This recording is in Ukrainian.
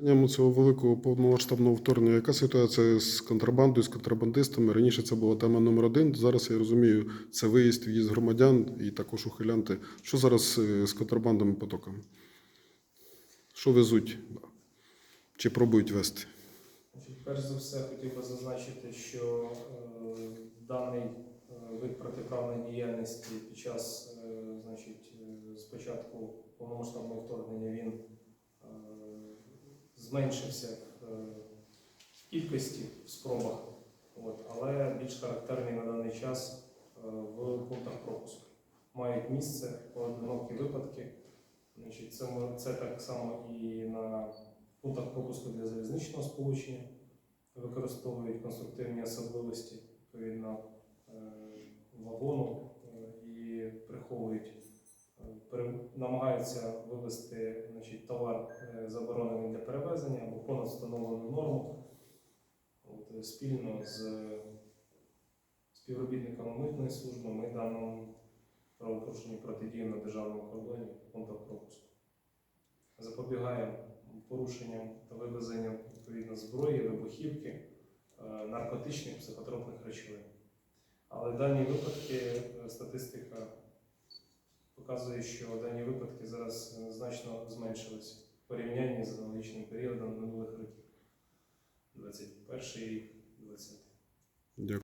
Цього великого повномасштабного вторгнення. Яка ситуація з контрабандою, з контрабандистами? Раніше це була тема номер один. Зараз я розумію, це виїзд, в'їзд громадян і також ухилянти. Що зараз е, з контрабандними потоками? Що везуть? Чи пробують вести? Перш за все, хотів би зазначити, що е, даний е, вид протиправної діяльності під час значить, спочатку повномасштабного вторгнення зменшився в е, кількості в спробах, от, але більш характерний на даний час е, в пунктах пропуску. Мають місце поодинокі випадки. Значить, це, це так само і на пунктах пропуску для залізничного сполучення використовують конструктивні особливості відповідно е, вагону і приховують, намагаються вивести значить, товар заборонений для перевезення або понад встановлену норму От, е, спільно з співробітниками митної служби ми даному правопорушенню протидіємо на державному кордоні пунктах пропуску. Запобігаємо порушенням та вивезенням відповідно зброї, вибухівки, е, наркотичних психотропних речовин. Але дані випадки, е, статистика показує, що дані випадки періодом минулих років. 21 рік, 20. Дякую.